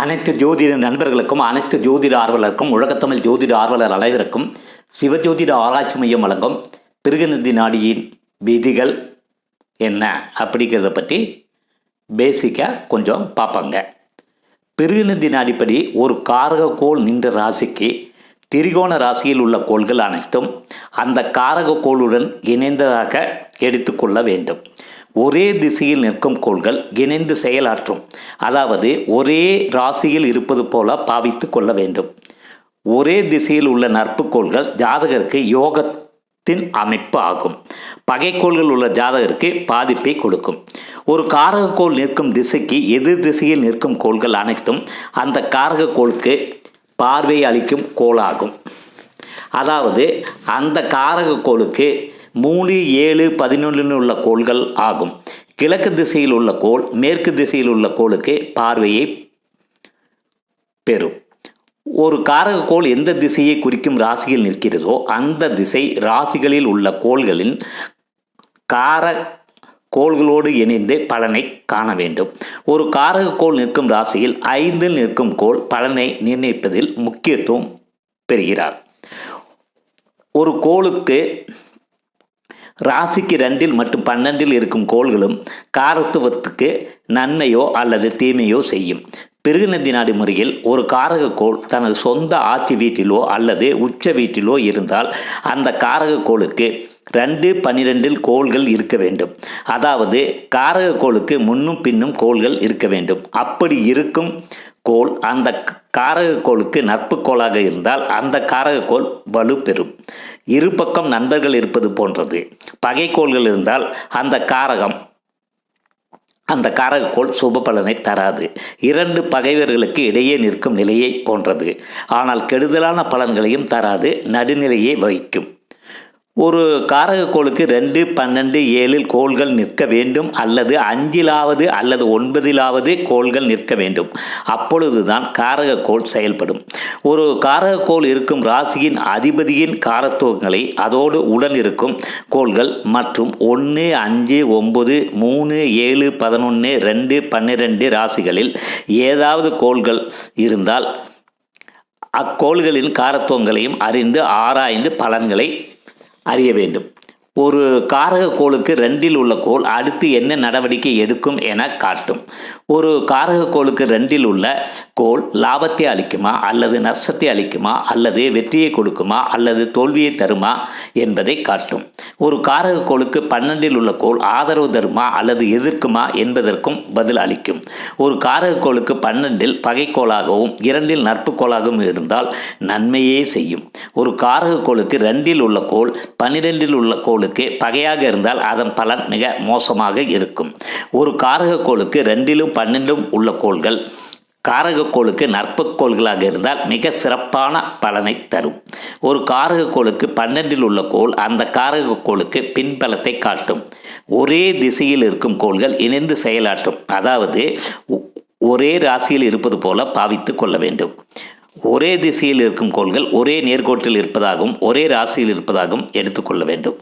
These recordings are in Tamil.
அனைத்து ஜோதிட நண்பர்களுக்கும் அனைத்து ஜோதிட ஆர்வலருக்கும் உலகத்தமிழ் ஜோதிட ஆர்வலர் அனைவருக்கும் சிவஜோதிட ஆராய்ச்சி மையம் வழங்கும் பிருகநிதி நாடியின் விதிகள் என்ன அப்படிங்கிறத பற்றி பேசிக்காக கொஞ்சம் பார்ப்பாங்க. பிருகநிதி நாடிப்படி ஒரு காரகக்கோள் நின்ற ராசிக்கு திரிகோண ராசியில் உள்ள கோள்கள் அனைத்தும் அந்த காரகக்கோளுடன் இணைந்ததாக எடுத்துக்கொள்ள வேண்டும். ஒரே திசையில் நிற்கும் கோள்கள் இணைந்து செயலாற்றும். அதாவது ஒரே ராசியில் இருப்பது போல பாவித்து கொள்ள வேண்டும். ஒரே திசையில் உள்ள நட்புக்கோள்கள் ஜாதகருக்கு யோகத்தின் அமைப்பு ஆகும். பகைக்கோள்கள் உள்ள ஜாதகருக்கு பாதிப்பை கொடுக்கும். ஒரு காரகக்கோள் நிற்கும் திசைக்கு எதிர் திசையில் நிற்கும் கோள்கள் அனைத்தும் அந்த காரகக்கோளுக்கு பார்வை அளிக்கும் கோளாகும். அதாவது அந்த காரகக்கோளுக்கு மூணு ஏழு பதினொன்றில் உள்ள கோள்கள் ஆகும். கிழக்கு திசையில் உள்ள கோள் மேற்கு திசையில் உள்ள கோளுக்கு பார்வையை பெறும். ஒரு காரகக்கோள் எந்த திசையை குறிக்கும் ராசியில் நிற்கிறதோ அந்த திசை ராசிகளில் உள்ள கோள்களின் கார கோள்களோடு இணைந்து பலனை காண வேண்டும். ஒரு காரகக்கோள் நிற்கும் ராசியில் ஐந்தில் நிற்கும் கோள் பலனை நிர்ணயிப்பதில் முக்கியத்துவம் பெறுகிறார். ஒரு கோளுக்கு ராசிக்கு ரெண்டில் மற்றும் பன்னெண்டில் இருக்கும் கோள்களும் காரத்துவத்துக்கு நன்மையோ அல்லது தீமையோ செய்யும். பிருகுநந்தி நாடு முறையில் ஒரு காரகக்கோள் தனது சொந்த ஆட்சி வீட்டிலோ அல்லது உச்ச வீட்டிலோ இருந்தால் அந்த காரகக்கோளுக்கு ரெண்டு பன்னிரெண்டில் கோள்கள் இருக்க வேண்டும். அதாவது காரகக்கோளுக்கு முன்னும் பின்னும் கோள்கள் இருக்க வேண்டும். அப்படி இருக்கும் கோள் அந்த காரகக்கோளுக்கு நட்பு கோளாக இருந்தால் அந்த காரகக்கோள் வலு பெறும் இரு பக்கம் நண்பர்கள் இருப்பது போன்றது. பகைக்கோள்கள் இருந்தால் அந்த காரகம் அந்த காரகக்கோள் சுப பலனை தராது. இரண்டு பகைவர்களுக்கு இடையே நிற்கும் நிலையை போன்றது. ஆனால் கெடுதலான பலன்களையும் தராது நடுநிலையை வகிக்கும். ஒரு காரகக்கோளுக்கு ரெண்டு பன்னெண்டு ஏழில் கோள்கள் நிற்க வேண்டும் அல்லது அஞ்சிலாவது அல்லது ஒன்பதிலாவது கோள்கள் நிற்க வேண்டும். அப்பொழுதுதான் காரகக்கோள் செயல்படும். ஒரு காரகக்கோள் இருக்கும் ராசியின் அதிபதியின் காரத்துவங்களை அதோடு உடன் இருக்கும் கோள்கள் மற்றும் ஒன்று அஞ்சு ஒம்பது மூணு ஏழு பதினொன்று ரெண்டு பன்னிரெண்டு ராசிகளில் ஏதாவது கோள்கள் இருந்தால் அக்கோள்களின் காரத்துவங்களையும் அறிந்து ஆராய்ந்து பலன்களை அறிய வேண்டும். ஒரு காரக கோளுக்கு ரெண்டில் உள்ள கோள் அடுத்து என்ன நடவடிக்கை எடுக்கும் என காட்டும். ஒரு காரக கோளுக்கு ரெண்டில் உள்ள கோள் லாபத்தை அளிக்குமா அல்லது நஷ்டத்தை அளிக்குமா அல்லது வெற்றியை கொடுக்குமா அல்லது தோல்வியை தருமா என்பதை காட்டும். ஒரு காரக கோளுக்கு பன்னெண்டில் உள்ள கோள் ஆதரவு தருமா அல்லது எதிர்க்குமா என்பதற்கும் பதில் அளிக்கும். ஒரு காரக கோளுக்கு பன்னெண்டில் பகைக்கோளாகவும் இரண்டில் நட்பு கோளாகவும் இருந்தால் நன்மையே செய்யும். ஒரு காரக கோளுக்கு ரெண்டில் உள்ள கோள் பன்னிரெண்டில் உள்ள கோள் கோளுக்கு பகையாக இருந்தால் அதன் பலன் மிக மோசமாக இருக்கும். ஒரு காரக கோளுக்கு ரெண்டிலும் பன்னெண்டும் உள்ள கோள்கள் காரகக்கோளுக்கு நற்பக்கோள்களாக இருந்தால் மிக சிறப்பான பலனை தரும். ஒரு காரகக்கோளுக்கு பன்னெண்டில் உள்ள கோள் அந்த காரகக்கோளுக்கு பின்பலத்தை காட்டும். ஒரே திசையில் இருக்கும் கோள்கள் இணைந்து செயலாற்றும். அதாவது ஒரே ராசியில் இருப்பது போல பாவித்து கொள்ள வேண்டும். ஒரே திசையில் இருக்கும் கோள்கள் ஒரே நேர்கோட்டில் இருப்பதாகவும் ஒரே ராசியில் இருப்பதாகவும் எடுத்துக்கொள்ள வேண்டும்.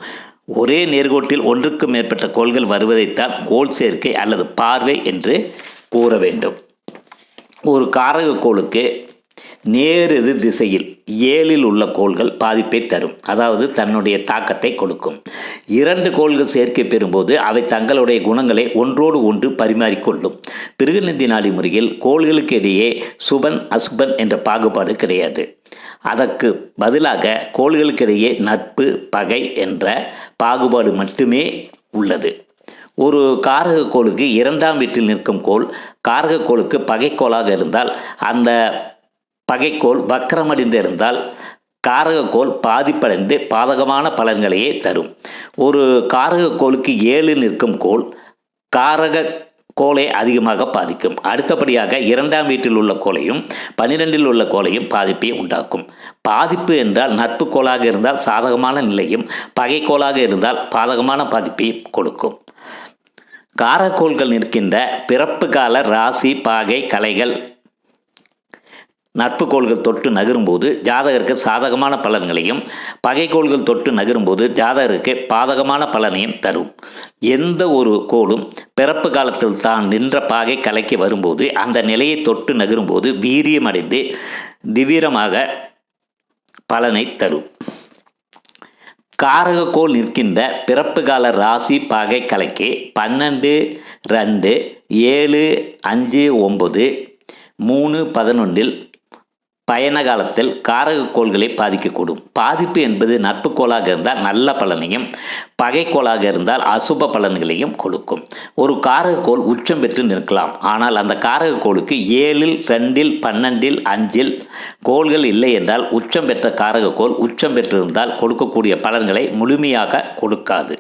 ஒரே நேர்கோட்டில் ஒன்றுக்கு மேற்பட்ட கோள்கள் வருவதைத்தான் கோள் சேர்க்கை அல்லது பார்வை என்று கூற வேண்டும். ஒரு காரகக்கோளுக்கு நேரெது திசையில் ஏழில் உள்ள கோள்கள் பாதிப்பை தரும். அதாவது தன்னுடைய தாக்கத்தை கொடுக்கும். இரண்டு கோள்கள் சேர்க்கை பெறும்போது அவை தங்களுடைய குணங்களை ஒன்றோடு ஒன்று பரிமாறிக்கொள்ளும். பிருகுநந்தி நாடி முறையில் கோள்களுக்கு இடையே சுபன் அசுபன் என்ற பாகுபாடு கிடையாது. அதற்கு பதிலாக கோள்களுக்கிடையே நட்பு பகை என்ற பாகுபாடு மட்டுமே உள்ளது. ஒரு காரக கோளுக்கு இரண்டாம் வீட்டில் நிற்கும் கோள் காரகக்கோளுக்கு பகைக்கோளாக இருந்தால் அந்த பகைக்கோள் வக்கரமடைந்து இருந்தால் காரகக்கோள் பாதிப்படைந்து பாதகமான பலன்களையே தரும். ஒரு காரகக்கோளுக்கு ஏழு நிற்கும் கோள் காரக கோளை அதிகமாக பாதிக்கும். அடுத்தபடியாக இரண்டாம் வீட்டில் உள்ள கோளையும் பன்னிரெண்டில் உள்ள கோளையும் பாதிப்பை உண்டாக்கும். பாதிப்பு என்றால் நட்பு கோளாக இருந்தால் சாதகமான நிலையும் பகை கோளாக இருந்தால் பாதகமான பாதிப்பை கொடுக்கும். காரக்கோள்கள் நிற்கின்ற பிறப்பு கால ராசி பாகை கலைகள் நட்பு கோள்கள் தொட்டு நகரும்போது ஜாதகருக்கு சாதகமான பலன்களையும் பகைக்கோள்கள் தொட்டு நகரும்போது ஜாதகருக்கு பாதகமான பலனையும் தரும். எந்த ஒரு கோளும் பிறப்பு காலத்தில் தான் நின்ற பாகை கலைக்கு வரும்போது அந்த நிலையை தொட்டு நகரும்போது வீரியமடைந்து திவீரமாக பலனை தரும். காரகக்கோள் நிற்கின்ற பிறப்பு கால ராசி பாகை கலைக்கு பன்னெண்டு ரெண்டு ஏழு அஞ்சு ஒம்பது மூணு பதினொன்றில் பயண காலத்தில் காரகக்கோள்களை பாதிக்கக்கூடும். பாதிப்பு என்பது நட்பு கோளாக இருந்தால் நல்ல பலனையும் பகைக்கோளாக இருந்தால் அசுப பலன்களையும் கொடுக்கும். ஒரு காரகக்கோள் உச்சம் பெற்று நிற்கலாம். ஆனால் அந்த காரகக்கோளுக்கு ஏழில் ரெண்டில் பன்னெண்டில் அஞ்சில் கோள்கள் இல்லை என்றால் உச்சம் பெற்ற காரகக்கோள் உச்சம் பெற்றிருந்தால் கொடுக்கக்கூடிய பலன்களை முழுமையாக கொடுக்காது.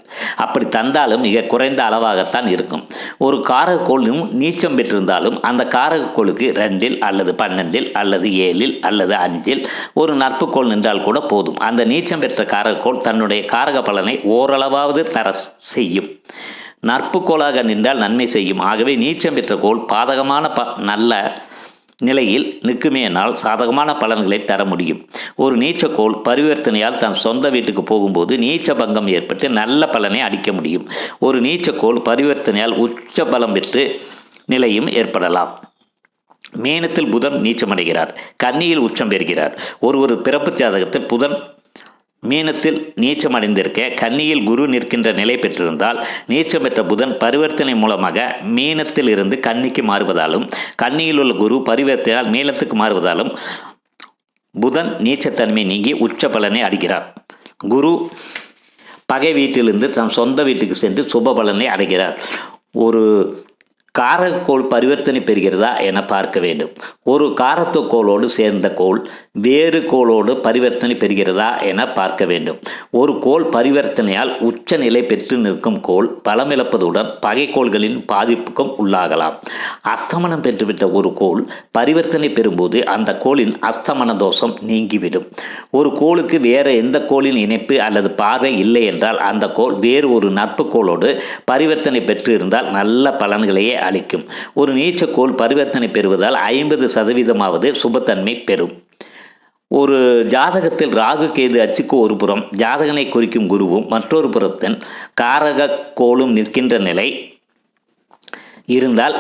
அப்படி தந்தாலும் மிக குறைந்த அளவாகத்தான் இருக்கும். ஒரு காரகக்கோளும் நீச்சம் பெற்றிருந்தாலும் அந்த காரகக்கோளுக்கு ரெண்டில் அல்லது பன்னெண்டில் அல்லது ஏழில் அல்லது அஞ்சில் ஒரு நட்புக்கோள் நின்றால் கூட போதும். அந்த நீச்சம் பெற்ற காரகக்கோள் தன்னுடைய காரக பலனை ஓரளவாவது தர செய்யும். நற்புக்கோளாக நின்றால் நன்மை செய்யும். ஆகவே நீச்சம் பெற்ற கோள் பாதகமான ப நல்ல நிலையில் நிற்குமேனால் சாதகமான பலன்களை தர முடியும். ஒரு நீச்சக்கோள் பரிவர்த்தனையால் தன் சொந்த வீட்டுக்கு போகும்போது நீச்ச பங்கம் ஏற்பட்டு நல்ல பலனை அடிக்க முடியும். ஒரு நீச்சக்கோள் பரிவர்த்தனையால் உச்ச பலம் பெற்று நிலையும் ஏற்படலாம். மீனத்தில் புதன் நீச்சமடைகிறார் கன்னியில் உச்சம் பெறுகிறார். ஒரு ஒரு பிறப்பு ஜாதகத்தில் புதன் மீனத்தில் நீச்சம் அடைந்திருக்க கன்னியில் குரு நிற்கின்ற நிலை பெற்றிருந்தால் நீச்சம் பெற்ற புதன் பரிவர்த்தனை மூலமாக மீனத்தில் இருந்து கன்னிக்கு மாறுவதாலும் கன்னியில் உள்ள குரு பரிவர்த்தனால் மீனத்துக்கு மாறுவதாலும் புதன் நீச்சத்தன்மை நீங்கி உச்ச பலனை அடைகிறார். குரு பகை வீட்டிலிருந்து தன் சொந்த வீட்டுக்கு சென்று சுப பலனை அடைகிறார். ஒரு காரக்கோள் பரிவர்த்தனை பெறுகிறதா என பார்க்க வேண்டும். ஒரு காரத்து கோளோடு சேர்ந்த கோள் வேறு கோளோடு பரிவர்த்தனை பெறுகிறதா என பார்க்க வேண்டும். ஒரு கோள் பரிவர்த்தனையால் உச்சநிலை பெற்று நிற்கும் கோள் பலமிழப்பதுடன் பகைக்கோள்களின் பாதிப்புக்கும் உள்ளாகலாம். அஸ்தமனம் பெற்றுவிட்ட ஒரு கோள் பரிவர்த்தனை பெறும்போது அந்த கோளின் அஸ்தமன தோஷம் நீங்கிவிடும். ஒரு கோளுக்கு வேறு எந்த கோளின் இணைப்பு அல்லது பார்வை இல்லை என்றால் அந்த கோள் வேறு ஒரு நட்பு கோளோடு பரிவர்த்தனை பெற்று இருந்தால் நல்ல பலன்களையே அளிக்கும். ஒரு நீச்சக்கோள் பரிவர்த்தனை பெறுவதால் ஐம்பது சதவீதமாவது சுபத்தன்மை பெறும். ஒரு ஜாதகத்தில் ராகு கேது அச்சுக்கு ஒரு புறம் ஜாதகனை குறிக்கும் குருவும் மற்றொரு புறத்தின் காரக கோளும் நிற்கின்ற நிலை இருந்தால்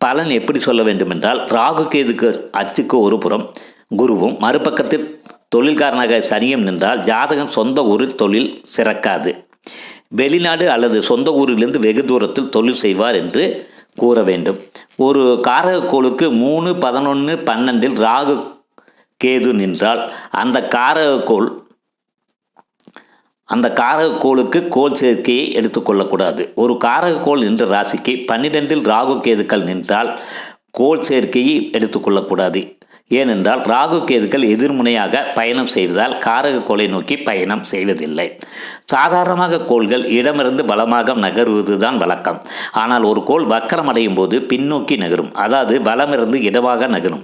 பலன் எப்படி சொல்ல வேண்டுமென்றால் ராகு கேதுக்கு அச்சுக்கு ஒரு புறம் குருவும் மறுபக்கத்தில் தொழில்காரனாக சனியும் நின்றால் ஜாதகம் சொந்த ஊரில் தொழில் சிறக்காது. வெளிநாடு அல்லது சொந்த ஊரிலிருந்து வெகு தூரத்தில் தொழில் செய்வார் என்று கூற வேண்டும். ஒரு காரகக்கோளுக்கு மூணு பதினொன்று பன்னெண்டில் ராகு கேது நின்றால் அந்த காரகக்கோள் அந்த காரகக்கோளுக்கு கோல் சேர்க்கையை எடுத்துக்கொள்ளக்கூடாது ஒரு காரகக்கோள் நின்ற ராசிக்கு பன்னிரெண்டில் ராகு கேதுக்கள் நின்றால் கோல் சேர்க்கையை எடுத்துக்கொள்ளக்கூடாது ஏனென்றால் ராகு கேதுக்கள் எதிர்முனையாக பயணம் செய்வதால் காரக கோளை நோக்கி பயணம் செய்வதில்லை. சாதாரணமாக கோள்கள் இடமிருந்து பலமாக நகருவதுதான் வழக்கம். ஆனால் ஒரு கோள் வக்கரமடையும் போது பின்னோக்கி நகரும். அதாவது வலமிருந்து இடமாக நகரும்.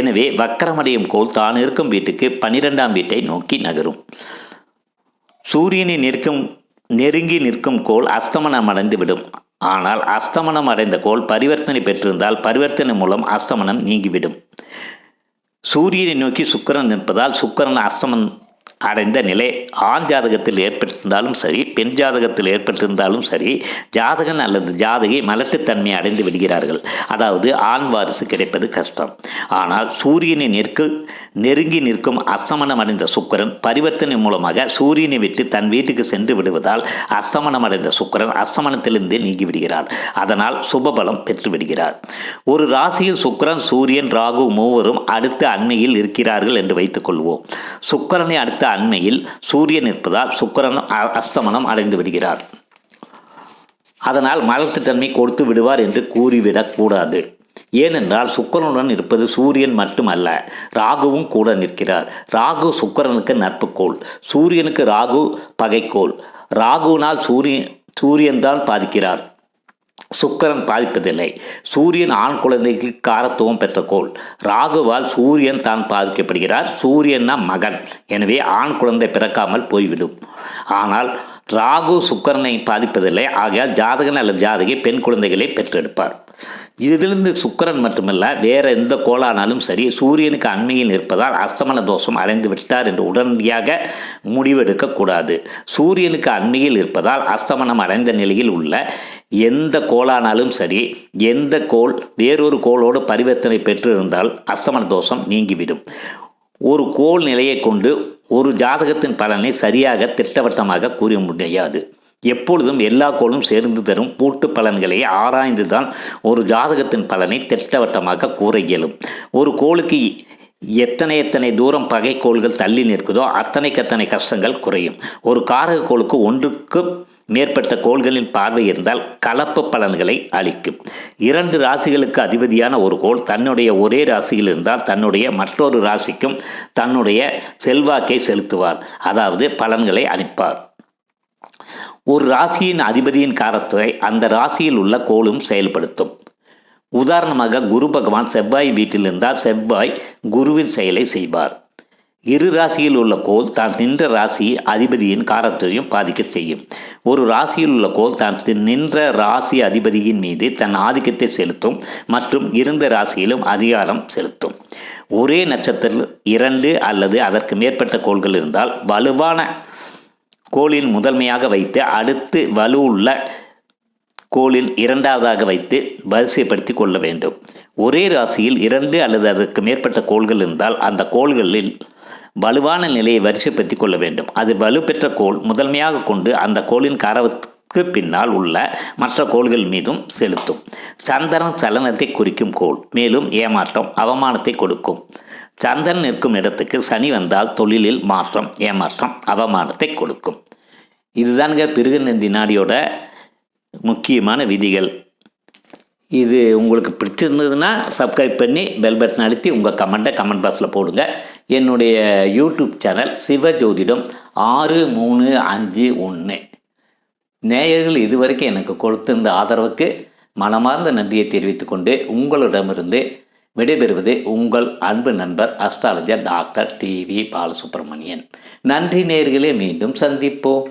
எனவே வக்கரமடையும் கோள் தான் இருக்கும் வீட்டுக்கு பனிரெண்டாம் வீட்டை நோக்கி நகரும். சூரியனை நிற்கும் நெருங்கி நிற்கும் கோள் அஸ்தமனம் அடைந்துவிடும் ஆனால் அஸ்தமனம் அடைந்த கோள் பரிவர்த்தனை பெற்றிருந்தால் பரிவர்த்தனை மூலம் அஸ்தமனம் நீங்கிவிடும். சூரியனை நோக்கி சுக்கரன் நிற்பதால் சுக்கரன் அஸ்தமன் அடைந்த நிலை ஆண் ஜாதகத்தில் ஏற்பட்டிருந்தாலும் சரி பெண் ஜாதகத்தில் ஏற்பட்டிருந்தாலும் சரி ஜாதகன் அல்லது ஜாதகி மலட்டுத்தன்மை அடைந்து விடுகிறார்கள். அதாவது ஆண் வாரிசு கிடைப்பது கஷ்டம். ஆனால் சூரியனை நிற்கு நெருங்கி நிற்கும் அஸ்தமனம் அடைந்த சுக்கிரன் பரிவர்த்தனை மூலமாக சூரியனை விட்டு தன் வீட்டுக்கு சென்று விடுவதால் அஸ்தமனம் அடைந்த சுக்கிரன் அஸ்தமனத்திலிருந்து நீங்கிவிடுகிறார் அதனால் சுபபலம் பெற்று விடுகிறார். ஒரு ராசியில் சுக்கிரன் சூரியன் ராகு மூவரும் அடுத்த அண்மையில் இருக்கிறார்கள் என்று வைத்துக்கொள்வோம் சுக்கரனை அடுத்த அண்மையில் சூரியன் இருப்பதால் சுக்கரன் அஸ்தமனம் அடைந்து விடுகிறார். அதனால் மலட்டுத்தன்மை கொடுத்து விடுவார் என்று கூறிவிடக்கூடாது. ஏனென்றால் சுக்கிரனுடன் இருப்பது சூரியன் மட்டுமல்ல ராகுவும் கூட நிற்கிறார். ராகு சுக்கரனுக்கு நட்புக்கோள் சூரியனுக்கு ராகு பகைக்கோள். ராகுவினால் சூரியன் சூரியன்தான் பாதிக்கிறார். சுக்கரன் பாதிப்பதில்லை. சூரியன் ஆண் குழந்தைக்கு காரத்துவம் பெற்ற கோள். ராகுவால் சூரியன் தான் பாதிக்கப்படுகிறார். சூரியன்னா மகன். எனவே ஆண் குழந்தை பிறக்காமல் போய்விடும். ஆனால் ராகு சுக்கரனை பாதிப்பதில்லை. ஆகையால் ஜாதகன் அல்லது ஜாதகி பெண் குழந்தைகளை பெற்றெடுப்பார். இதிலிருந்து சுக்கரன் மட்டுமல்ல வேற எந்த கோளானாலும் சரி சூரியனுக்கு அண்மையில் இருப்பதால் அஸ்தமன தோஷம் அடைந்து விட்டார் என்று உடனடியாக முடிவெடுக்கக்கூடாது. சூரியனுக்கு அண்மையில் இருப்பதால் அஸ்தமனம் அடைந்த நிலையில் உள்ள எந்த கோளானாலும் சரி எந்த கோள் வேறொரு கோளோடு பரிவர்த்தனை பெற்றிருந்தால் அஸ்தமன தோஷம் நீங்கிவிடும். ஒரு கோள் நிலையை கொண்டு ஒரு ஜாதகத்தின் பலனை சரியாக திட்டவட்டமாக கூற முடியாது. எப்பொழுதும் எல்லா கோளும் சேர்ந்து தரும் பூட்டு பலன்களை ஆராய்ந்துதான் ஒரு ஜாதகத்தின் பலனை திட்டவட்டமாக கூற இயலும். ஒரு கோளுக்கு எத்தனை எத்தனை தூரம் பகைக்கோள்கள் தள்ளி நிற்குதோ அத்தனைக்கு அத்தனை கஷ்டங்கள் குறையும். ஒரு காரக கோளுக்கு ஒன்றுக்கு மேற்பட்ட கோள்களின் பார்வை இருந்தால் கலப்பு பலன்களை அளிக்கும். இரண்டு ராசிகளுக்கு அதிபதியான ஒரு கோள் தன்னுடைய ஒரே ராசியில் இருந்தால் தன்னுடைய மற்றொரு ராசிக்கும் தன்னுடைய செல்வாக்கை செலுத்துவார் அதாவது பலன்களை அளிப்பார். ஒரு ராசியின் அதிபதியின் காரத்தை அந்த ராசியில் உள்ள கோளும் செயல்படுத்தும். உதாரணமாக குரு பகவான் செவ்வாய் வீட்டில் இருந்தால் செவ்வாய் குருவின் செயலை செய்வார். இரு ராசியில் உள்ள கோள் தான் நின்ற ராசி அதிபதியின் காரத்தையும் பாதிக்க செய்யும். ஒரு ராசியில் உள்ள கோள் தான் நின்ற ராசி அதிபதியின் மீது தன் ஆதிக்கத்தை செலுத்தும் மற்றும் இருந்த ராசியிலும் அதிகாரம் செலுத்தும். ஒரே நட்சத்திரத்தில் இரண்டு அல்லது அதற்கு மேற்பட்ட கோள்கள் இருந்தால் வலுவான கோளின் முதன்மையாக வைத்து அடுத்து வலுவுள்ள கோளில் இரண்டாவதாக வைத்து வரிசைப்படுத்தி கொள்ள வேண்டும். ஒரே ராசியில் இரண்டு அல்லது அதற்கு மேற்பட்ட கோள்கள் இருந்தால் அந்த கோள்களில் வலுவான நிலையை வரிசைப்படுத்தி கொள்ள வேண்டும். அது வலுப்பெற்ற கோள் முதன்மையாக கொண்டு அந்த கோளின் காரவத்துக்கு பின்னால் உள்ள மற்ற கோள்கள் மீதும் செலுத்தும். சந்திரன் சலனத்தை குறிக்கும் கோள் மேலும் ஏமாற்றம் அவமானத்தை கொடுக்கும். சந்திரன் நிற்கும் இடத்துக்கு சனி வந்தால் தொழிலில் மாற்றம் ஏமாற்றம் அவமானத்தை கொடுக்கும். இதுதானுங்க பிருகநந்தி நாடியோட முக்கியமான விதிகள். இது உங்களுக்கு பிடிச்சிருந்ததுன்னா சப்ஸ்கிரைப் பண்ணி பெல் பட்டன் அழுத்தி உங்கள் கமெண்ட்டை கமெண்ட் பாக்ஸில் போடுங்க. என்னுடைய யூடியூப் சேனல் சிவஜோதிடம் ஆறு மூணு அஞ்சு ஒன்று நேயர்கள் இதுவரைக்கும் எனக்கு கொடுத்திருந்த ஆதரவுக்கு மனமார்ந்த நன்றியை தெரிவித்துக்கொண்டு உங்களிடமிருந்து விடைபெறுவது உங்கள் அன்பு நண்பர் அஸ்ட்ராலஜர் டாக்டர் டிவி பாலசுப்ரமணியன். நன்றி நேர்களே மீண்டும் சந்திப்போம்.